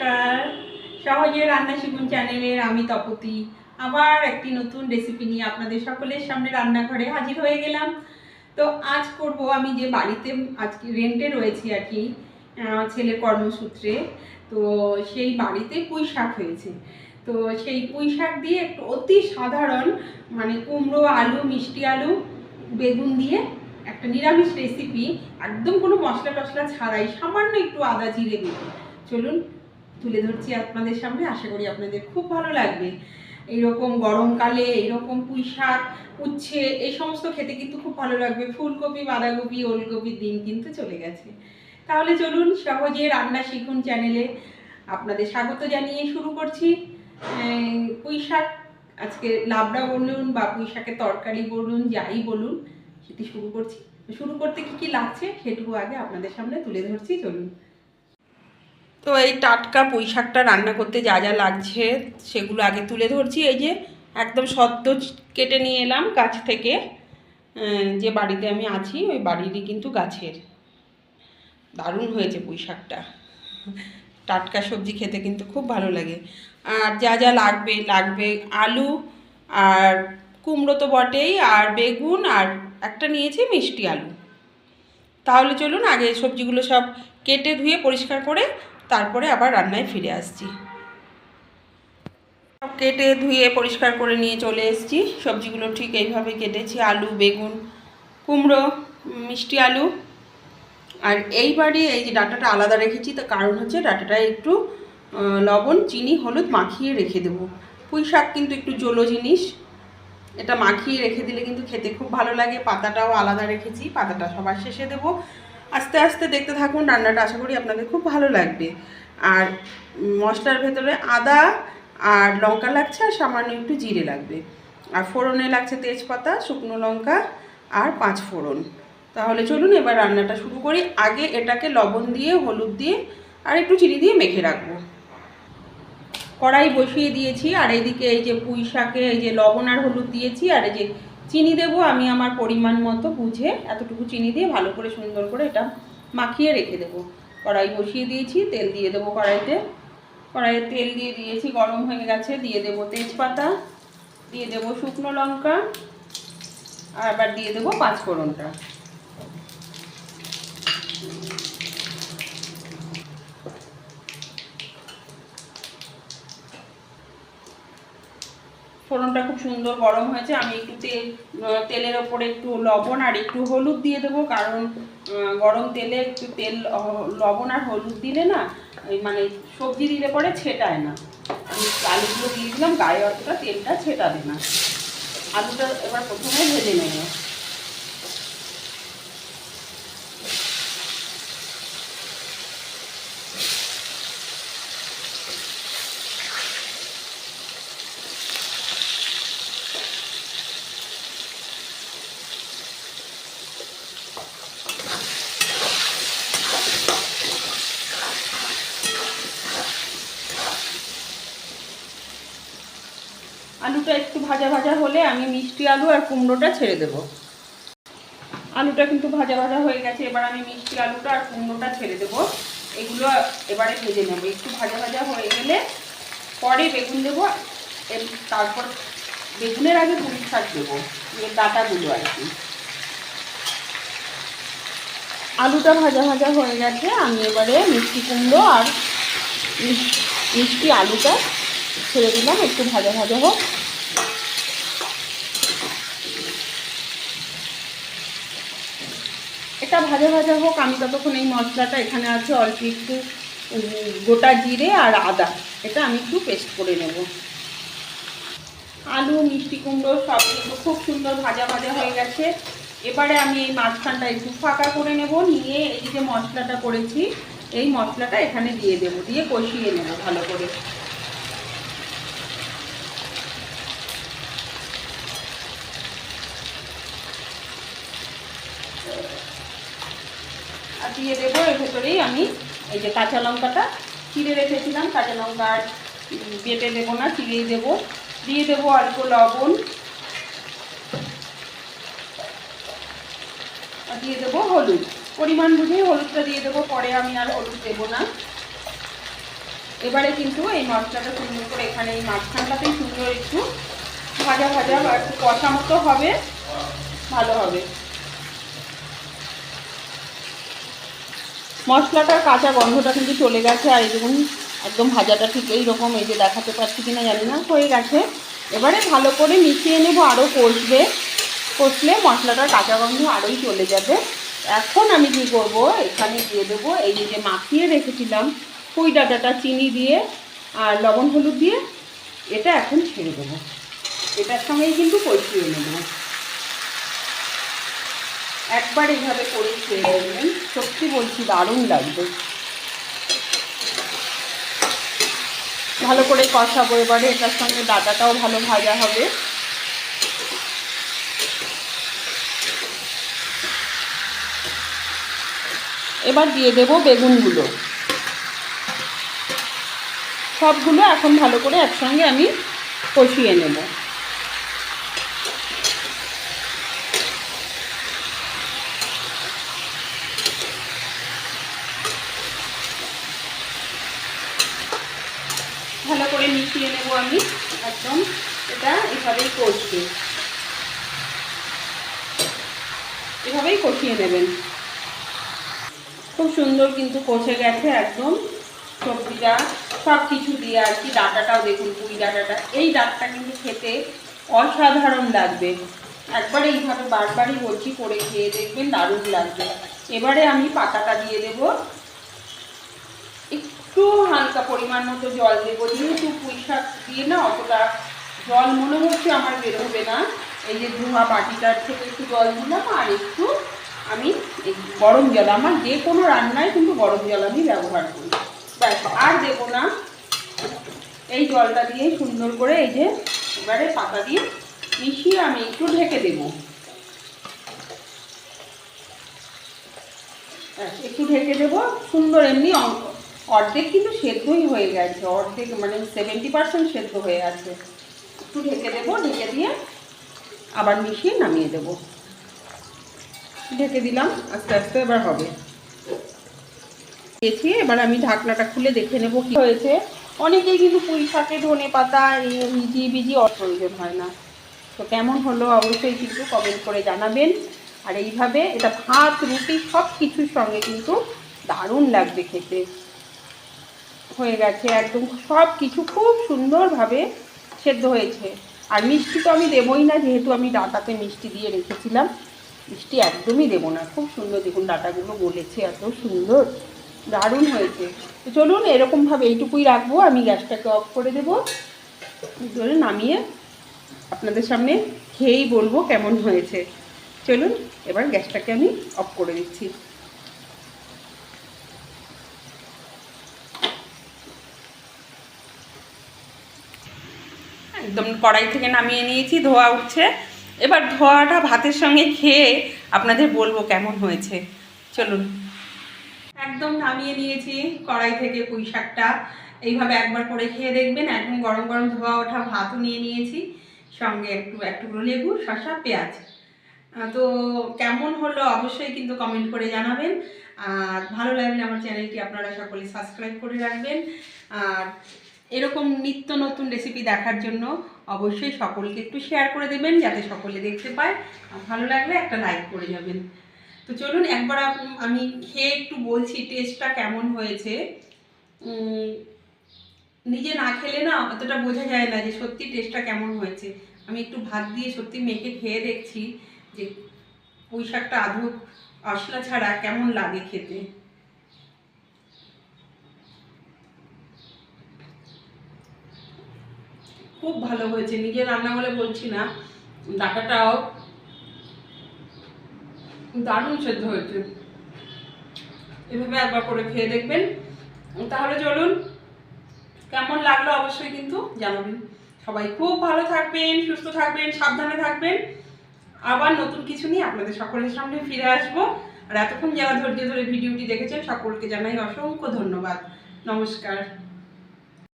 নমস্কার। সহজে রান্না শিখুন চ্যানেলের আমি তপতি। আবার একটি নতুন রেসিপি নিয়ে আপনাদের সকলের সামনে রান্নাঘরে হাজির হয়ে গেলাম। তো আজ করব আমি যে বাড়িতে আজকে রেন্টে রয়েছি আর কি ছেলের কর্মসূত্রে, তো সেই বাড়িতে পুঁই শাক হয়েছে। তো সেই পুঁই শাক দিয়ে একটু অতি সাধারণ মানে কুমড়ো, আলু, মিষ্টি আলু, বেগুন দিয়ে একটা নিরামিষ রেসিপি একদম কোনো মশলা টশলা ছাড়াই সামান্য একটু আদা জিরে দিয়ে। চলুন তুলে ধরছি আপনাদের সামনে। আশা করি আপনাদের খুব ভালো লাগবে। এইরকম গরমকালে, এইরকম পুঁই শাক উচ্ছে, এই সমস্ত খেতে কিন্তু খুব ভালো লাগবে। ফুলকপি, বাঁধাকপি ওলকপির দিন কিন্তু চলে গেছে। তাহলে চলুন সহজে রান্না শিখুন চ্যানেলে। আপনাদের স্বাগত জানিয়ে শুরু করছি। পুঁই শাক আজকে লাবড়া বলুন বা পুঁই শাকের তরকারি বলুন, যাই বলুন, সেটি শুরু করছি। শুরু করতে কি কি লাগছে সেটুকু আগে আপনাদের সামনে তুলে ধরছি। চলুন। তো এই টাটকা পুঁই শাকটা রান্না করতে যা যা লাগছে, সেগুলো আগে তুলে ধরছি। এই যে একদম সদ্য কেটে নিয়ে এলাম গাছ থেকে। যে বাড়িতে আমি আছি, ওই বাড়িরই কিন্তু গাছের। দারুণ হয়েছে পুঁই শাকটা টাটকা সবজি খেতে কিন্তু খুব ভালো লাগে। আর যা যা লাগবে লাগবে আলু আর কুমড়ো তো বটেই, আর বেগুন, আর একটা নিয়েছি মিষ্টি আলু। তাহলে চলুন আগে সবজিগুলো সব কেটে ধুয়ে পরিষ্কার করে তারপরে আবার রান্নায় ফিরে আসছি। সব কেটে ধুয়ে পরিষ্কার করে নিয়ে চলে এসেছি। সবজিগুলো ঠিক এইভাবে কেটেছি, আলু, বেগুন, কুমড়ো মিষ্টি আলু। আর এইবারে এই যে ডাটাটা আলাদা রেখেছি, তার কারণ হচ্ছে ডাটাটা একটু লবণ, চিনি, হলুদ মাখিয়ে রেখে দেবো। পুঁই শাক কিন্তু একটু জলো জিনিস। এটা মাখিয়ে রেখে দিলে কিন্তু খেতে খুব ভালো লাগে। পাতাটাও আলাদা রেখেছি, পাতাটা সবার শেষে দেবো। আস্তে আস্তে দেখতে থাকুন, রান্নাটা আশা করি আপনাদের খুব ভালো লাগবে। আর মশলার ভেতরে আদা আর লঙ্কা লাগছে, আর সামান্য একটু জিরে লাগবে। আর ফোড়নে লাগছে তেজপাতা, শুকনো লঙ্কা আর পাঁচ ফোড়ন। তাহলে চলুন এবার রান্নাটা শুরু করি। আগে এটাকে লবণ দিয়ে, হলুদ দিয়ে, আর একটু চিনি দিয়ে মেখে রাখব। কড়াই বসিয়ে দিয়েছি, আর এইদিকে এই যে পুঁই শাকে এই যে লবণ আর হলুদ দিয়েছি, আর এই যে চিনি দেব, আমি আমার পরিমাণ মতো বুঝে এতটুকু চিনি দিয়ে ভালো করে সুন্দর করে এটা মাখিয়ে রেখে দেব। কড়াই বসিয়ে দিয়েছি, তেল দিয়ে দেব কড়াইতে। কড়াইয়ে তেল দিয়ে দিয়েছি, গরম হয়ে গেছে, দিয়ে দেব তেজপাতা, দিয়ে দেব শুকনো লঙ্কা, আর আবার দিয়ে দেবো পাঁচ ফোড়নটা খুব সুন্দর গরম হয়েছে। আমি একটু তেল তেলের ওপরে একটু লবণ আর একটু হলুদ দিয়ে দেবো কারণ গরম তেলে একটু তেল লবণ আর হলুদ দিলে না মানে সবজি দিলে পরে ছেটায় না। আমি আলুগুলো দিয়ে দিলাম, গায়ে অতটা তেলটা ছেটাবে না। আলুটা এবার প্রথমে ভেজে নেব আলুটা একটু ভাজা ভাজা হলে আমি মিষ্টি আলু আর কুমড়োটা ছেড়ে দেব। আলুটা কিন্তু ভাজা ভাজা হয়ে গেছে, এবার আমি মিষ্টি আলুটা আর কুমড়োটা ছেড়ে দেব। এগুলো এবারে ভেজে নেব। একটু ভাজা ভাজা হয়ে গেলে পরে বেগুন দেবো। তারপর বেগুনের আগে পুঁই শাক দেবো এর ডাটাগুলো আর কি। আলুটা ভাজা ভাজা হয়ে গেছে, আমি এবারে মিষ্টি কুমড়ো আর মিষ্টি আলুটা ছেড়ে দিলাম, একটু ভাজা ভাজা হোক। ভাজা ভাজা হোক, আমি ততক্ষণ এই মশলাটা এখানে আছে অল্প একটু গোটা জিরে আর আদা। এটা আমি একটু পেস্ট করে নেব। আলু, মিষ্টি কুমড়ো সব কিন্তু খুব সুন্দর ভাজা ভাজা হয়ে গেছে। এবারে আমি এই মাঝখানটা একটু ফাঁকা করে নেব, নিয়ে এই যে মশলাটা করেছি, এই মশলাটা এখানে দিয়ে দেবো, দিয়ে কষিয়ে নেব ভালো করে। দিয়ে দেবো এর ভেতরেই আমি। এই যে কাঁচা লঙ্কাটা চিড়ে রেখেছিলাম, কাঁচা লঙ্কা বেটে দেবো না, চিড়েই দেবো। দিয়ে দেবো অল্প লবণ। দিয়ে দেবো হলুদ। পরিমাণ বুঝেই হলুদটা দিয়ে দেবো, পরে আমি আর হলুদ দেবো না। এবারে কিন্তু এই মশলাটা সুন্দর করে এখানে এই মাঝখানটাতেই সুন্দর একটু ভাজা ভাজা বা একটু কষা মতো হবে, ভালো হবে। মশলাটার কাঁচা গন্ধটা কিন্তু চলে গেছে। আর দেখুন, একদম ভাজাটা ঠিক এইরকম, এই যে দেখাতে পারছি কিনা জানি না, হয়ে গেছে। এবারে ভালো করে মিশিয়ে নেব আরও কষবে। কষলে মশলাটার কাঁচা গন্ধ আরোই চলে যাবে। এখন আমি কী করব, এখানে দিয়ে দেবো এই যে যে মাখিয়ে রেখেছিলাম পুঁই ডাটাটা, চিনি দিয়ে আর লবণ হলুদ দিয়ে। এটা এখন ছেড়ে দেবো। এটার সঙ্গেই কিন্তু কষিয়ে নেব। একবার এইভাবে করে খেয়ে দেখবেন। সত্যি বলছি, দারুণ লাগবে। ভালো করে কষাবো এবারে, এটার সঙ্গে ডাটাটাও ভালো ভাজা হবে। এবার দিয়ে দেব বেগুনগুলো। সবগুলো এখন ভালো করে একসঙ্গে আমি কষিয়ে নেব। করে মিশিয়ে নেব আমি। একদম এটা এভাবেই কষবে। এভাবেই কষিয়ে নেবেন খুব সুন্দর কিন্তু কষে গেছে একদম। সবজিটা সব কিছু দিয়ে আর কি, ডাটাটাও দেখুন পুঁই ডাটাটা। এই ডাঁটটা কিন্তু খেতে অসাধারণ লাগবে। একবার এইভাবে বারবারই বলছি, করে খেয়ে দেখবেন দারুণ লাগবে। এবারে আমি পাতাটা দিয়ে দেব। হালকা পরিমাণ মতো জল দেবো। যেহেতু পুঁই শাক দিয়ে না অতটা জল মনে হচ্ছে আমার বেরোবে না, এই যে ধোয়া বাটিটার থেকে একটু জল দিলাম আর একটু আমি গরম জল, আমার যে কোনো রান্নায় কিন্তু গরম জল আমি ব্যবহার করি। ব্যাস, আর দেবো না। এই জলটা দিয়ে সুন্দর করে এই যে এবারে পাতা দিয়ে মিশিয়ে আমি একটু ঢেকে দেবো। একটু ঢেকে দেবো। সুন্দর এমনি অর্ধেক কিন্তু সেদ্ধই হয়ে গেছে, অর্ধেক মানে সেভেন্টি পার্সেন্ট সেদ্ধ হয়ে আছে একটু ঢেকে দেবো, ঢেকে দিয়ে আবার মিশিয়ে নামিয়ে দেবো। ঢেকে দিলাম, আস্তে আস্তে এবার হবে। দিয়েছি, এবার আমি ঢাকনাটা খুলে দেখে নেব কি হয়েছে। অনেকেই কিন্তু পুঁই শাকে ধনে পাতা, এই ভিজি ভিজি অত হয় না। তো কেমন হলো অবশ্যই কিন্তু কমেন্ট করে জানাবেন। আর এইভাবে এটা ভাত, রুটি সব কিছুর সঙ্গে কিন্তু দারুণ লাগবে খেতে। হয়ে গেছে একদম। সব কিছু খুব সুন্দরভাবে সেদ্ধ হয়েছে। আর মিষ্টি তো আমি দেবই না, যেহেতু আমি ডাটাতে মিষ্টি দিয়ে রেখেছিলাম। মিষ্টি একদমই দেবো না, খুব সুন্দর। দেখুন ডাটাগুলো গলেছে, এত সুন্দর, দারুণ হয়েছে। তো চলুন, এরকমভাবে এইটুকুই রাখব। আমি গ্যাসটাকে অফ করে দেবো। ধরে নামিয়ে আপনাদের সামনে খেয়েই বলব কেমন হয়েছে। চলুন, এবার গ্যাসটাকে আমি অফ করে দিচ্ছি। একদম কড়াই থেকে নামিয়ে নিয়েছি, ধোয়া উঠছে। এবার ধোয়াটা ভাতের সঙ্গে খেয়ে আপনাদের বলব কেমন হয়েছে। চলুন। একদম নামিয়ে নিয়েছি কড়াই থেকে পুঁই শাকটা। এইভাবে একবার করে খেয়ে দেখবেন একদম গরম গরম ধোয়া ওঠা ভাতও নিয়ে নিয়েছি। সঙ্গে একটু একটু লেবু, শসা, পেঁয়াজ। তো কেমন হলো অবশ্যই কিন্তু কমেন্ট করে জানাবেন। আর ভালো লাগলে আমার চ্যানেলটি আপনারা সকলে সাবস্ক্রাইব করে রাখবেন। আর এরকম নিত্য নতুন রেসিপি দেখার জন্য অবশ্যই সকলকে একটু শেয়ার করে দেবেন, যাতে সকলে দেখতে পায়। ভালো লাগলে একটা লাইক করে যাবেন। তো চলুন, একবার আমি খেয়ে একটু বলছি টেস্টটা কেমন হয়েছে। নিজে না খেলে না অতটা বোঝা যায় না যে সত্যি টেস্টটা কেমন হয়েছে। আমি একটু ভাত দিয়ে সত্যি মেখে খেয়ে দেখছি যে পুঁই শাকটা আধু মশলা ছাড়া কেমন লাগে খেতে। খুব ভালো হয়েছে। নিজে রান্না বলে বলছি না, ডাটাটাও দারুণ সেদ্ধ হয়েছে। এভাবে একবার করে খেয়ে দেখবেন। তাহলে চলুন, কেমন লাগল অবশ্যই কিন্তু জানাবেন। সবাই খুব ভালো থাকবেন, সুস্থ থাকবেন, সাবধানে থাকবেন। আবার নতুন কিছু নিয়ে আপনাদের সকলের সামনে ফিরে আসব। আর এতক্ষণ যারা ধৈর্য ধরে ভিডিওটি দেখেছেন, সকলকে জানাই অসংখ্য ধন্যবাদ। নমস্কার।